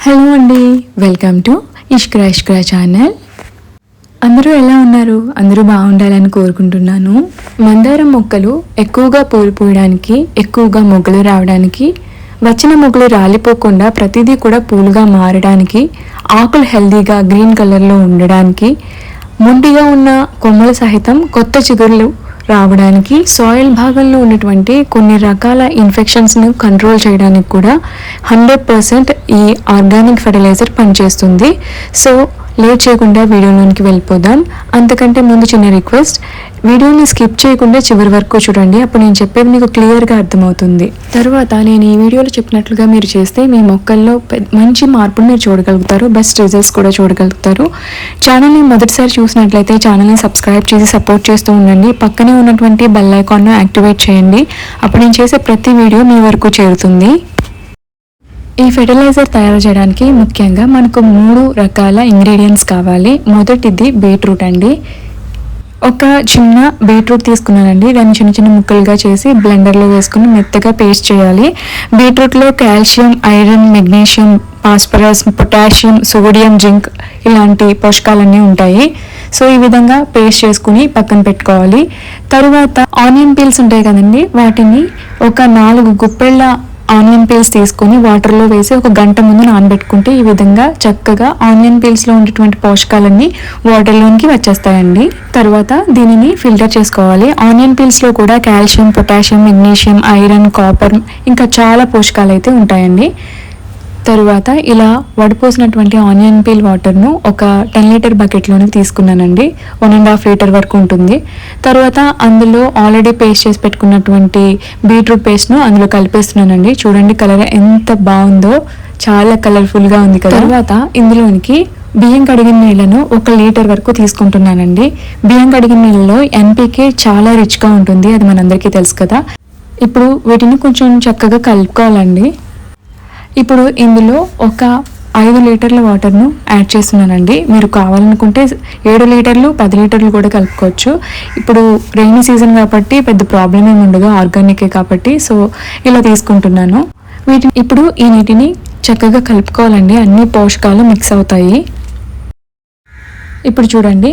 Hello అండి welcome to Ishkra Ishkra channel. అందరూ ఎలా ఉన్నారు? అందరూ బాగుండాలని కోరుకుంటున్నాను. మందారం మొక్కలు ఎక్కువగా పూలు పూయడానికి ఎక్కువగా మొగ్గలు రావడానికి వచ్చిన మొగ్గలు రాలిపోకుండా ప్రతిదీ కూడా పూలుగా మారడానికి ఆకులు హెల్దీగా గ్రీన్ కలర్లో ఉండడానికి మొండిగా ఉన్న కొమ్మల సహితం కొత్త చిగుర్లు రావడానికి సాయిల్ భాగంలో ఉన్నటువంటి కొన్ని రకాల ఇన్ఫెక్షన్స్ను కంట్రోల్ చేయడానికి కూడా హండ్రెడ్ పర్సెంట్ ఈ ఆర్గానిక్ ఫెర్టిలైజర్ పనిచేస్తుంది. సో లేట్ చేయకుండా వీడియోలోనికి వెళ్ళిపోదాం. అంతకంటే ముందు చిన్న రిక్వెస్ట్ వీడియోని స్కిప్ చేయకుండా చివరి వరకు చూడండి అప్పుడు నేను చెప్పేది మీకు క్లియర్గా అర్థమవుతుంది. తర్వాత నేను ఈ వీడియోలో చెప్పినట్లుగా మీరు చేస్తే మీ మొక్కల్లో పెద్ద- మంచి మార్పును మీరు చూడగలుగుతారు బెస్ట్ రిజల్ట్స్ కూడా చూడగలుగుతారు. ఛానల్ని మొదటిసారి చూసినట్లయితే ఛానల్ని సబ్స్క్రైబ్ చేసి సపోర్ట్ చేస్తూ ఉండండి. పక్కనే ఉన్నటువంటి బెల్ ఐకాన్ను యాక్టివేట్ చేయండి. అప్పుడు నేను చేసే ప్రతి వీడియో మీ వరకు చేరుతుంది. ఈ ఫెర్టిలైజర్ తయారు చేయడానికి ముఖ్యంగా మనకు మూడు రకాల ఇంగ్రీడియంట్స్ కావాలి. మొదటిది బీట్రూట్ అండి. ఒక చిన్న బీట్రూట్ తీసుకున్నానండి. దాన్ని చిన్న చిన్న ముక్కలుగా చేసి బ్లెండర్లో వేసుకుని మెత్తగా పేస్ట్ చేయాలి. బీట్రూట్లో calcium iron magnesium phosphorus potassium sodium zinc ఇలాంటి పోషకాలన్నీ ఉంటాయి. సో ఈ విధంగా పేస్ట్ చేసుకుని పక్కన పెట్టుకోవాలి. తరువాత ఆనియన్ పీల్స్ ఉంటాయి కదండి. వాటిని ఒక నాలుగు గుప్పెళ్ళ ఆనియన్ పీల్స్ తీసుకొని వాటర్లో వేసి ఒక గంట ముందు నానబెట్టుకుంటే ఈ విధంగా చక్కగా ఆనియన్ పీల్స్లో ఉండేటువంటి పోషకాలన్నీ వాటర్లోనికి వచ్చేస్తాయండి. తర్వాత దీనిని ఫిల్టర్ చేసుకోవాలి. ఆనియన్ పీల్స్లో కూడా calcium potassium magnesium iron copper ఇంకా చాలా పోషకాలు అయితే ఉంటాయండి. తరువాత ఇలా వడిపోసినటువంటి ఆనియన్ పీల్ వాటర్ను ఒక టెన్ లీటర్ బకెట్లోనే తీసుకున్నానండి. వన్ అండ్ హాఫ్ లీటర్ వరకు ఉంటుంది. తర్వాత అందులో ఆల్రెడీ పేస్ట్ చేసి పెట్టుకున్నటువంటి బీట్రూట్ పేస్ట్ను అందులో కలిపేస్తున్నానండి. చూడండి కలర్ ఎంత బాగుందో. చాలా కలర్ఫుల్గా ఉంది కదా. తర్వాత ఇందులోనికి బియ్యం కడిగిన నీళ్ళను ఒక లీటర్ వరకు తీసుకుంటున్నానండి. బియ్యం కడిగిన నీళ్ళలో ఎన్పీకే చాలా రిచ్గా ఉంటుంది. అది మనందరికీ తెలుసు కదా. ఇప్పుడు వీటిని కొంచెం చక్కగా కలుపుకోవాలండి. ఇప్పుడు ఇందులో ఒక ఐదు లీటర్ల వాటర్ను యాడ్ చేస్తున్నానండి. మీరు కావాలనుకుంటే ఏడు లీటర్లు పది లీటర్లు కూడా కలుపుకోవచ్చు. ఇప్పుడు రెయిన్ సీజన్ కాబట్టి పెద్ద ప్రాబ్లం ఏమి ఉండదు ఆర్గానికే కాబట్టి. సో ఇలా తీసుకుంటున్నాను. వీటిని ఇప్పుడు ఈ నీటిని చక్కగా కలుపుకోవాలండి. అన్ని పోషకాలు మిక్స్ అవుతాయి. ఇప్పుడు చూడండి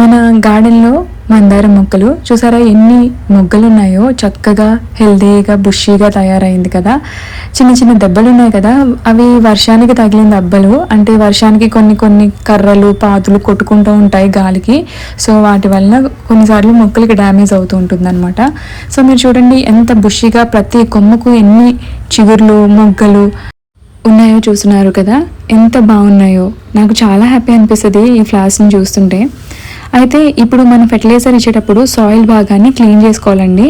మన గార్డెన్లో మందారం మొక్కలు. చూసారా ఎన్ని మొగ్గలు ఉన్నాయో చక్కగా హెల్దీగా బుషీగా తయారైంది కదా. చిన్న చిన్న దెబ్బలు ఉన్నాయి కదా. అవి వర్షానికి తగిలిన దెబ్బలు. అంటే వర్షానికి కొన్ని కొన్ని కర్రలు పాతులు కొట్టుకుంటూ ఉంటాయి గాలికి. సో వాటి వలన కొన్నిసార్లు మొక్కలకి డ్యామేజ్ అవుతూ ఉంటుంది సో మీరు చూడండి ఎంత బుషీగా ప్రతి కొమ్మకు ఎన్ని చిగుర్లు మొగ్గలు ఉన్నాయో చూస్తున్నారు కదా. ఎంత బాగున్నాయో. నాకు చాలా హ్యాపీ అనిపిస్తుంది ఈ ఫ్లవర్స్ని చూస్తుంటే. అయితే ఇప్పుడు మనం ఫెర్టిలైజర్ ఇచ్చేటప్పుడు సాయిల్ భాగాన్ని క్లీన్ చేసుకోవాలండి.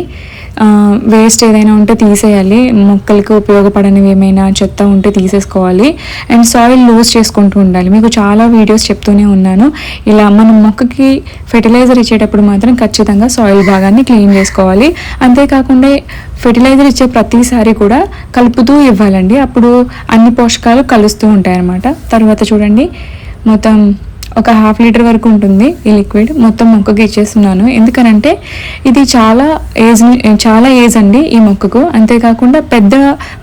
వేస్ట్ ఏదైనా ఉంటే తీసేయాలి. మొక్కలకి ఉపయోగపడనివి ఏమైనా చెత్త ఉంటే తీసేసుకోవాలి. అండ్ సాయిల్ లూజ్ చేసుకుంటూ ఉండాలి. మీకు చాలా వీడియోస్ చెప్తూనే ఉన్నాను. ఇలా మనం మొక్కకి ఫెర్టిలైజర్ ఇచ్చేటప్పుడు మాత్రం ఖచ్చితంగా సాయిల్ భాగాన్ని క్లీన్ చేసుకోవాలి. అంతేకాకుండా ఫెర్టిలైజర్ ఇచ్చే ప్రతిసారి కూడా కలుపుతూ ఇవ్వాలండి. అప్పుడు అన్ని పోషకాలు కలుస్తూ ఉంటాయి అన్నమాట తర్వాత చూడండి. మొత్తం ఒక హాఫ్ లీటర్ వరకు ఉంటుంది ఈ లిక్విడ్. మొత్తం మొక్కకి ఇచ్చేస్తున్నాను. ఎందుకనంటే ఇది చాలా ఏజ్ చాలా ఏజ్ అండి ఈ మొక్కకు. అంతేకాకుండా పెద్ద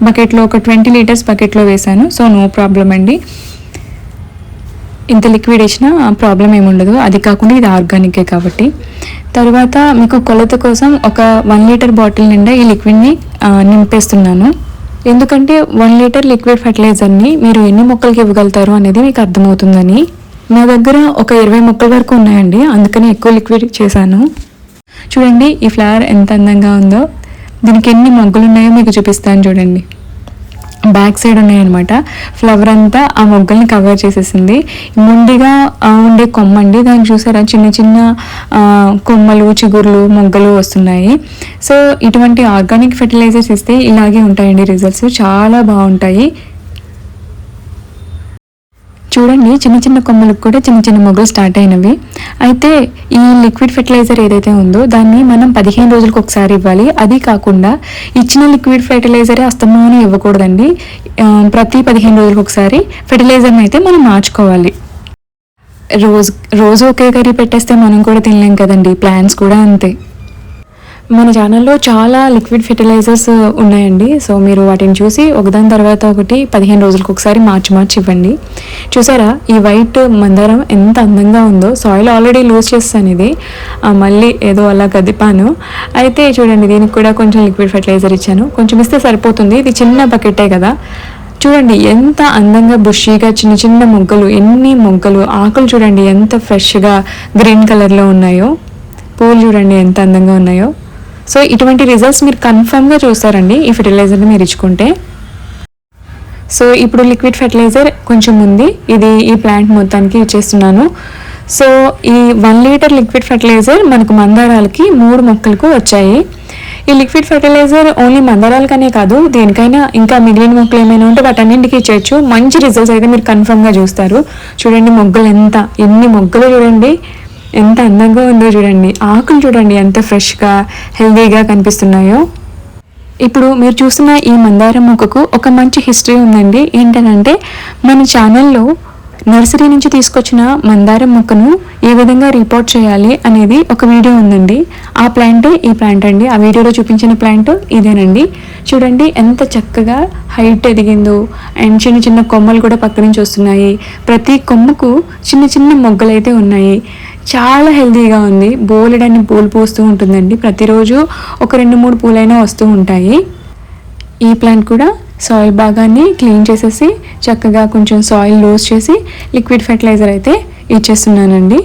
బకెట్లో ఒక ట్వంటీ లీటర్స్ బకెట్లో వేశాను. సో నో ప్రాబ్లం అండి. ఇంత లిక్విడ్ ఇచ్చినా ప్రాబ్లం ఏముండదు అది కాకుండా ఇది ఆర్గానికే కాబట్టి. తర్వాత మీకు కొలత కోసం ఒక వన్ లీటర్ బాటిల్ నిండా ఈ లిక్విడ్ని నింపేస్తున్నాను. ఎందుకంటే వన్ లీటర్ లిక్విడ్ ఫర్టిలైజర్ని మీరు ఎన్ని మొక్కలకి ఇవ్వగలుగుతారు అనేది మీకు అర్థమవుతుందని. నా దగ్గర ఒక ఇరవై ముక్కల వరకు ఉన్నాయండి. అందుకని ఎక్కువ లిక్విడ్ చేశాను. చూడండి ఈ ఫ్లవర్ ఎంత అందంగా ఉందో. దీనికి ఎన్ని మొగ్గలు ఉన్నాయో మీకు చూపిస్తాను చూడండి. బ్యాక్ సైడ్ ఉన్నాయన్నమాట. ఫ్లవర్ అంతా ఆ మొగ్గల్ని కవర్ చేసేసింది. ముండిగా ఉండే కొమ్మ అండి. దాన్ని చూసారా? చిన్న చిన్న కొమ్మలు చిగుర్లు మొగ్గలు వస్తున్నాయి. సో ఇటువంటి ఆర్గానిక్ ఫెర్టిలైజర్స్ ఇస్తే ఇలాగే ఉంటాయండి రిజల్ట్స్ చాలా బాగుంటాయి. చూడండి చిన్న చిన్న కొమ్మలకు కూడా చిన్న చిన్న మొగ్గలు స్టార్ట్ అయినవి. అయితే ఈ లిక్విడ్ ఫెర్టిలైజర్ ఏదైతే ఉందో దాన్ని మనం పదిహేను రోజులకు ఒకసారి ఇవ్వాలి. అది కాకుండా ఇచ్చిన లిక్విడ్ ఫెర్టిలైజరే అస్తమానం ఇవ్వకూడదండి. ప్రతి పదిహేను రోజులకు ఒకసారి ఫెర్టిలైజర్ని అయితే మనం మార్చుకోవాలి. రోజు రోజు ఒకే కర్రీ పెట్టేస్తే మనం కూడా తినలేం కదండి. ప్లాన్స్ కూడా అంతే. మన ఛానల్లో చాలా లిక్విడ్ ఫెర్టిలైజర్స్ uh, ఉన్నాయండి. సో మీరు వాటిని చూసి ఒకదాని తర్వాత ఒకటి పదిహేను రోజులకు ఒకసారి మార్చి మార్చి ఇవ్వండి. చూసారా ఈ వైట్ మందారం ఎంత అందంగా ఉందో. సాయిల్ ఆల్రెడీ లూజ్ చేస్తాను ఇది. మళ్ళీ ఏదో అలా కదిపాను అయితే చూడండి దీనికి కూడా కొంచెం లిక్విడ్ ఫెర్టిలైజర్ ఇచ్చాను. కొంచెం ఇస్తే సరిపోతుంది. ఇది చిన్న బకెటే కదా. చూడండి ఎంత అందంగా బుషీగా చిన్న చిన్న మొగ్గలు ఎన్ని మొగ్గలు. ఆకులు చూడండి ఎంత ఫ్రెష్గా గ్రీన్ కలర్లో ఉన్నాయో. పూలు చూడండి ఎంత అందంగా ఉన్నాయో. సో ఇటువంటి రిజల్ట్స్ మీరు కన్ఫర్మ్గా చూస్తారండి ఈ ఫెర్టిలైజర్ని మీరు ఇచ్చుకుంటే. సో ఇప్పుడు లిక్విడ్ ఫెర్టిలైజర్ కొంచెం ఉంది. ఇది ఈ ప్లాంట్ మొత్తానికి ఇచ్చేస్తున్నాను. సో ఈ వన్ లీటర్ లిక్విడ్ ఫెర్టిలైజర్ మనకు మందారాలకి మూడు మొక్కలకు వచ్చాయి. ఈ లిక్విడ్ ఫెర్టిలైజర్ ఓన్లీ మందారాలకనే కాదు దేనికైనా ఇంకా మిగిలిన మొక్కలు ఏమైనా ఉంటే వాటన్నింటికి ఇచ్చేయచ్చు. మంచి రిజల్ట్స్ అయితే మీరు కన్ఫర్మ్గా చూస్తారు. చూడండి మొగ్గలు ఎంత ఎన్ని మొగ్గలు చూడండి. ఎంత అందంగా ఉందో చూడండి. ఆకులు చూడండి ఎంత ఫ్రెష్గా హెల్దీగా కనిపిస్తున్నాయో. ఇప్పుడు మీరు చూసిన ఈ మందారం మొక్కకు ఒక మంచి హిస్టరీ ఉందండి. ఏంటనంటే మన ఛానల్లో నర్సరీ నుంచి తీసుకొచ్చిన మందారం మొక్కను ఏ విధంగా రిపోర్ట్ చేయాలి అనేది ఒక వీడియో ఉందండి. ఆ ప్లాంట్ ఈ ప్లాంట్ అండి. ఆ వీడియోలో చూపించిన ప్లాంట్ ఇదేనండి. చూడండి ఎంత చక్కగా హైట్ ఎదిగిందో అండ్ చిన్న చిన్న కొమ్మలు కూడా పక్క నుంచి వస్తున్నాయి. ప్రతి కొమ్మకు చిన్న చిన్న మొగ్గలు అయితే ఉన్నాయి. చాలా హెల్దీగా ఉంది. బోలెడన్ని పూలు పోస్తూ ఉంటుందండి. ప్రతిరోజు ఒక రెండు మూడు పూలైనా వస్తూ ఉంటాయి. ఈ ప్లాంట్ కూడా సాయిల్ భాగాన్ని క్లీన్ చేసేసి చక్కగా కొంచెం సాయిల్ లూజ్ చేసి లిక్విడ్ ఫెర్టిలైజర్ అయితే ఇచ్చేస్తున్నానండి.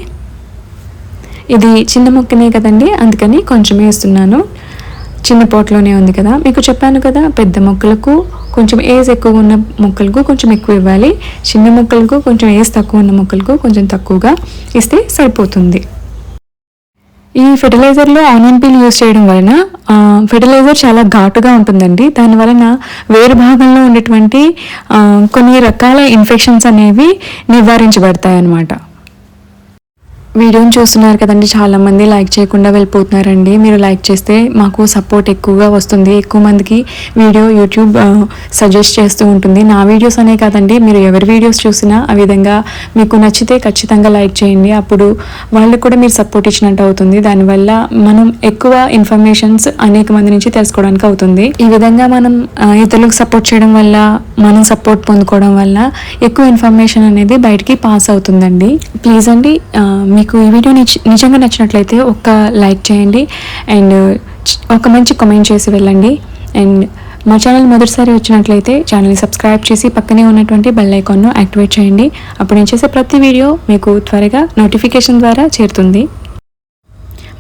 ఇది చిన్న మొక్కనే కదండి అందుకని కొంచెమే ఇస్తున్నాను. చిన్న పోట్లోనే ఉంది కదా మీకు చెప్పాను కదా పెద్ద మొక్కలకు కొంచెం ఏజ్ ఎక్కువ ఉన్న మొక్కలకు కొంచెం ఎక్కువ ఇవ్వాలి. చిన్న మొక్కలకు కొంచెం ఏజ్ తక్కువ ఉన్న మొక్కలకు కొంచెం తక్కువగా ఇస్తే సరిపోతుంది. ఈ ఫెర్టిలైజర్లో ఆనియన్ పీల్ యూస్ చేయడం వలన ఫెర్టిలైజర్ చాలా ఘాటుగా ఉంటుందండి. దాని వలన వేరు భాగంలో ఉండేటువంటి కొన్ని రకాల ఇన్ఫెక్షన్స్ అనేవి నివారించబడతాయి అన్నమాట వీడియోని చూస్తున్నారు కదండి చాలామంది లైక్ చేయకుండా వెళ్ళిపోతున్నారండి. మీరు లైక్ చేస్తే మాకు సపోర్ట్ ఎక్కువగా వస్తుంది. ఎక్కువ మందికి వీడియో యూట్యూబ్ సజెస్ట్ చేస్తూ ఉంటుంది. నా వీడియోస్ అనే కాదండి మీరు ఎవరి వీడియోస్ చూసినా ఆ విధంగా మీకు నచ్చితే ఖచ్చితంగా లైక్ చేయండి. అప్పుడు వాళ్ళకు కూడా మీరు సపోర్ట్ ఇచ్చినట్టు అవుతుంది. దానివల్ల మనం ఎక్కువ ఇన్ఫర్మేషన్స్ అనేక మంది నుంచి తెలుసుకోవడానికి అవుతుంది. ఈ విధంగా మనం ఇతరులకు సపోర్ట్ చేయడం వల్ల మనం సపోర్ట్ పొందుకోవడం వల్ల ఎక్కువ ఇన్ఫర్మేషన్ అనేది బయటికి పాస్ అవుతుందండి. ప్లీజ్ అండి మీకు మీకు ఈ వీడియో నిజంగా నచ్చినట్లయితే ఒక లైక్ చేయండి అండ్ ఒక మంచి కామెంట్ చేసి వెళ్ళండి. అండ్ మా ఛానల్ మొదటిసారి వచ్చినట్లయితే ఛానల్ని సబ్స్క్రైబ్ చేసి పక్కనే ఉన్నటువంటి బెల్ ఐకాన్ను యాక్టివేట్ చేయండి. అప్పుడు నేను చేసే ప్రతి వీడియో మీకు త్వరగా నోటిఫికేషన్ ద్వారా చేరుతుంది.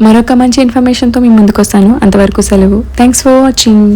మరొక మంచి ఇన్ఫర్మేషన్తో మీ ముందుకు వస్తాను అంతవరకు సెలవు. Thanks for watching